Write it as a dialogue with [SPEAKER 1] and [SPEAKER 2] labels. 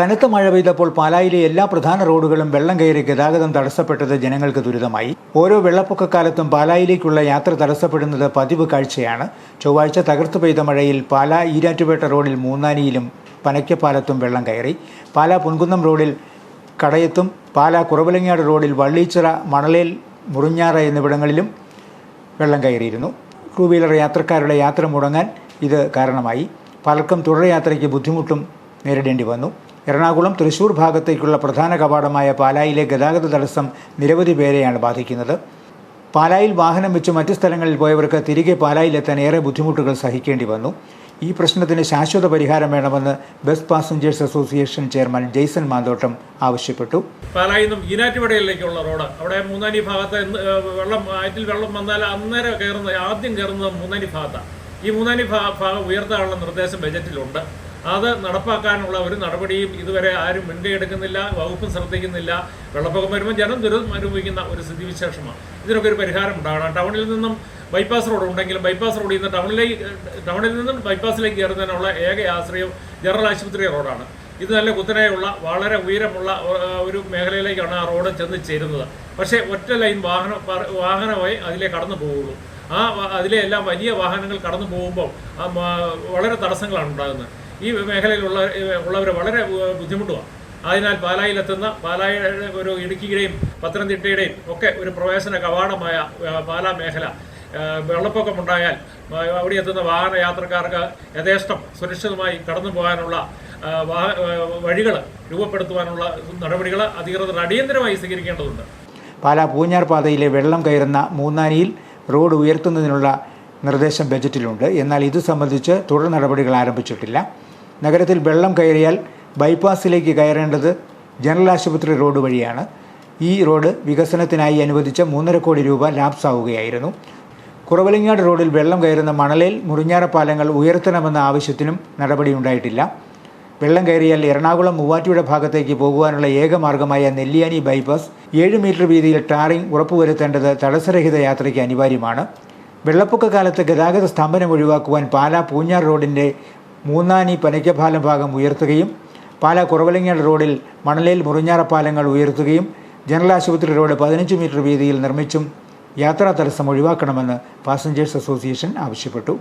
[SPEAKER 1] കനത്ത മഴ പെയ്തപ്പോൾ പാലായിലെ എല്ലാ പ്രധാന റോഡുകളും വെള്ളം കയറി ഗതാഗതം തടസ്സപ്പെട്ടത് ജനങ്ങൾക്ക് ദുരിതമായി. ഓരോ വെള്ളപ്പൊക്കക്കാലത്തും പാലായിലേക്കുള്ള യാത്ര തടസ്സപ്പെടുന്നത് പതിവ് കാഴ്ചയാണ്. ചൊവ്വാഴ്ച തകർത്തു പെയ്ത മഴയിൽ പാലാ ഈരാറ്റുപേട്ട റോഡിൽ മൂന്നാനിയിലും പനയ്ക്കപ്പാലത്തും വെള്ളം കയറി. പാലാ പൊൻകുന്നം റോഡിൽ കടയത്തും പാലാ കുറവലങ്ങാട് റോഡിൽ വള്ളീച്ചിറ മണലേൽ മുറിഞ്ഞാറ എന്നിവിടങ്ങളിലും വെള്ളം കയറിയിരുന്നു. ടൂ വീലർ യാത്രക്കാരുടെ യാത്ര മുടങ്ങാൻ ഇത് കാരണമായി. പലർക്കും തുടർയാത്രയ്ക്ക് ബുദ്ധിമുട്ടും നേരിടേണ്ടി വന്നു. എറണാകുളം തൃശൂർ ഭാഗത്തേക്കുള്ള പ്രധാന കവാടമായ പാലായിലെ ഗതാഗത തടസ്സം നിരവധി പേരെയാണ് ബാധിക്കുന്നത്. പാലായിൽ വാഹനം വെച്ച് മറ്റ് സ്ഥലങ്ങളിൽ പോയവർക്ക് തിരികെ പാലായിലെത്താൻ ഏറെ ബുദ്ധിമുട്ടുകൾ സഹിക്കേണ്ടി വന്നു. ഈ പ്രശ്നത്തിന് ശാശ്വത പരിഹാരം വേണമെന്ന് bus passengers association chairman Jaison Manthottam ആവശ്യപ്പെട്ടു.
[SPEAKER 2] പാലായിൽ നിന്നും ഈനാറ്റുപടയിലേക്കുള്ള റോഡ്. അവിടെ മൂന്നാനി ഭാഗത്ത് വെള്ളം ആറ്റിൽ വെള്ളം വന്നാൽ അന്നേരം കയറുന്നത് ആദ്യം കയറുന്നത് മൂന്നാനി ഭാഗത്താണ് ഈ മൂന്നാനി ഭാഗം ഉയർത്താനുള്ള നിർദ്ദേശം ബജറ്റിലുണ്ട്. അത് നടപ്പാക്കാനുള്ള ഒരു നടപടിയും ഇതുവരെ ആരും മുൻകൈ എടുക്കുന്നില്ല വകുപ്പും ശ്രദ്ധിക്കുന്നില്ല. വെള്ളപ്പൊക്കം വരുമ്പോൾ ജനം ദുരിതം അനുഭവിക്കുന്ന ഒരു സ്ഥിതിവിശേഷമാണ്. ഇതിനൊക്കെ ഒരു പരിഹാരം ഉണ്ടാകണം. ടൗണിൽ നിന്നും ബൈപ്പാസ് റോഡ് ഉണ്ടെങ്കിലും ബൈപ്പാസ് റോഡിൽ നിന്ന് ടൗണിലേക്ക് ടൗണിൽ നിന്നും ബൈപ്പാസിലേക്ക് കയറുന്നതിനുള്ള ഏക ആശ്രയം ജനറൽ ആശുപത്രി റോഡാണ്. ഇത് നല്ല കുത്തനെയുള്ള വളരെ ഉയരമുള്ള ഒരു മേഖലയിലേക്കാണ് ആ റോഡ് ചെന്ന് ചേരുന്നത്. പക്ഷേ ഒറ്റ ലൈൻ വാഹന വാഹനമായി അതിലെ കടന്നു പോവുള്ളൂ. ആ അതിലെ എല്ലാം വലിയ വാഹനങ്ങൾ കടന്നു പോകുമ്പോൾ വളരെ തടസ്സങ്ങളാണ് ഉണ്ടാകുന്നത്. ഈ മേഖലയിലുള്ള ഉള്ളവർ വളരെ ബുദ്ധിമുട്ടുമാണ് അതിനാൽ പാലായിലെത്തുന്ന പാലായുടെ ഒരു ഇടുക്കിയുടെയും പത്തനംതിട്ടയുടെയും ഒക്കെ ഒരു പ്രവേശന കവാടമായ പാലാ മേഖല വെള്ളപ്പൊക്കമുണ്ടായാൽ അവിടെ എത്തുന്ന വാഹന യാത്രക്കാർക്ക് യഥേഷ്ടം സുരക്ഷിതമായി കടന്നു പോകാനുള്ള വഴികൾ രൂപപ്പെടുത്തുവാനുള്ള നടപടികൾ അധികൃതർ അടിയന്തരമായി സ്വീകരിക്കേണ്ടതുണ്ട്.
[SPEAKER 1] പാലാ പൂഞ്ഞാർ പാതയിലെ വെള്ളം കയറുന്ന മൂന്നാനിയിൽ റോഡ് ഉയർത്തുന്നതിനുള്ള നിർദ്ദേശം ബജറ്റിലുണ്ട്. എന്നാൽ ഇത് സംബന്ധിച്ച് തുടർ നടപടികൾ ആരംഭിച്ചിട്ടില്ല. നഗരത്തിൽ വെള്ളം കയറിയാൽ ബൈപ്പാസിലേക്ക് കയറേണ്ടത് ജനറൽ ആശുപത്രി റോഡ് വഴിയാണ്. ഈ റോഡ് വികസനത്തിനായി അനുവദിച്ച മൂന്നര കോടി രൂപ ലാപ്സാവുകയായിരുന്നു. കുറവലങ്ങാട് റോഡിൽ വെള്ളം കയറുന്ന മണലേൽ മുറിഞ്ഞാറ പാലങ്ങൾ ഉയർത്തണമെന്ന ആവശ്യത്തിനും നടപടിയുണ്ടായിട്ടില്ല വെള്ളം കയറിയാൽ എറണാകുളം മൂവാറ്റുപുഴ ഭാഗത്തേക്ക് പോകുവാനുള്ള ഏക മാർഗമായ നെല്ലിയാനി ബൈപ്പാസ് ഏഴ് മീറ്റർ വീതിയിൽ ടാറിംഗ് ഉറപ്പുവരുത്തേണ്ടത് തടസ്സരഹിത യാത്രയ്ക്ക് അനിവാര്യമാണ്. വെള്ളപ്പൊക്ക കാലത്ത് ഗതാഗത സ്തംഭനം ഒഴിവാക്കുവാൻ പാലാ പൂഞ്ഞാർ റോഡിന്റെ മൂന്നാനി പനയ്ക്കപാലം ഭാഗം ഉയർത്തുകയും പാലാ കുറവലങ്ങാട് റോഡിൽ മണലേൽ മുറിഞ്ഞാറ പാലങ്ങൾ ഉയർത്തുകയും ജനറൽ ആശുപത്രി റോഡ് പതിനഞ്ച് മീറ്റർ വീതിയിൽ നിർമ്മിച്ചും യാത്രാ തടസ്സം ഒഴിവാക്കണമെന്ന് പാസഞ്ചേഴ്സ് അസോസിയേഷൻ ആവശ്യപ്പെട്ടു.